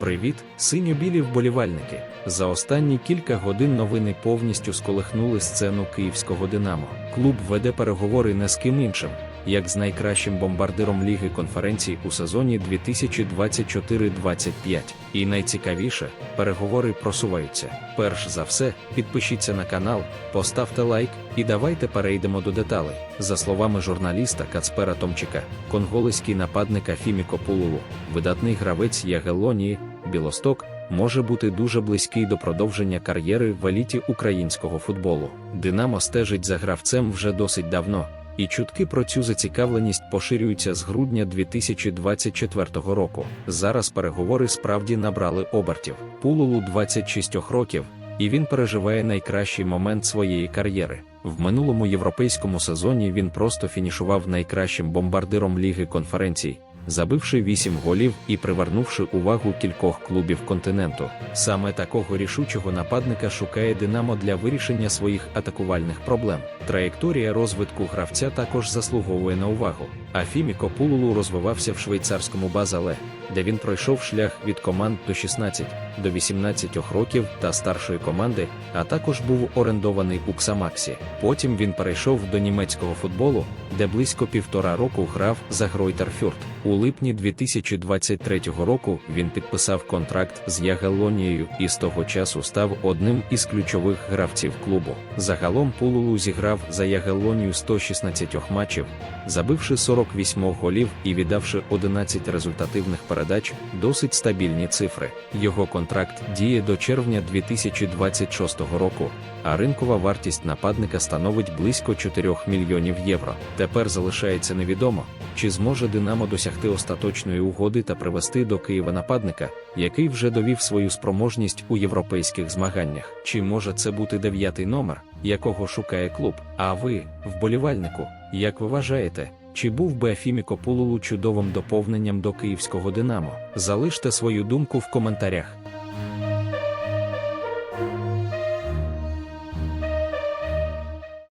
Привіт, синьо-білі вболівальники! За останні кілька годин новини повністю сколихнули сцену київського Динамо. Клуб веде переговори не з ким іншим, як з найкращим бомбардиром Ліги конференцій у сезоні 2024-25. І найцікавіше, переговори просуваються. Перш за все, підпишіться на канал, поставте лайк і давайте перейдемо до деталей. За словами журналіста Кацпера Томчика, конголезький нападник Афіміко Пулулу, видатний гравець Ягелонії, Білосток, може бути дуже близький до продовження кар'єри в еліті українського футболу. Динамо стежить за гравцем вже досить давно, і чутки про цю зацікавленість поширюються з грудня 2024 року. Зараз переговори справді набрали обертів. Пулулу 26 років, і він переживає найкращий момент своєї кар'єри. В минулому європейському сезоні він просто фінішував найкращим бомбардиром Ліги конференцій, забивши 8 голів і привернувши увагу кількох клубів континенту. Саме такого рішучого нападника шукає Динамо для вирішення своїх атакувальних проблем. Траєкторія розвитку гравця також заслуговує на увагу. Афіміко Пулулу розвивався в швейцарському базале, де він пройшов шлях від команд до 16 до 18 років та старшої команди, а також був орендований у Ксамаксі. Потім він перейшов до німецького футболу, де близько півтора року грав за Гройтерфюрт. У липні 2023 року він підписав контракт з Ягелонією і з того часу став одним із ключових гравців клубу. Загалом Пулулу зіграв за Ягелонію 116 матчів, забивши 48 голів і віддавши 11 результативних передач, досить стабільні цифри. Його контракт діє до червня 2026 року, а ринкова вартість нападника становить близько 4 мільйонів євро. Тепер залишається невідомо, чи зможе Динамо досягти остаточної угоди та привести до Києва нападника, який вже довів свою спроможність у європейських змаганнях. Чи може це бути дев'ятий номер, якого шукає клуб? А ви, вболівальнику, як ви вважаєте? Чи був би Афіміко Пулулу чудовим доповненням до київського Динамо? Залиште свою думку в коментарях.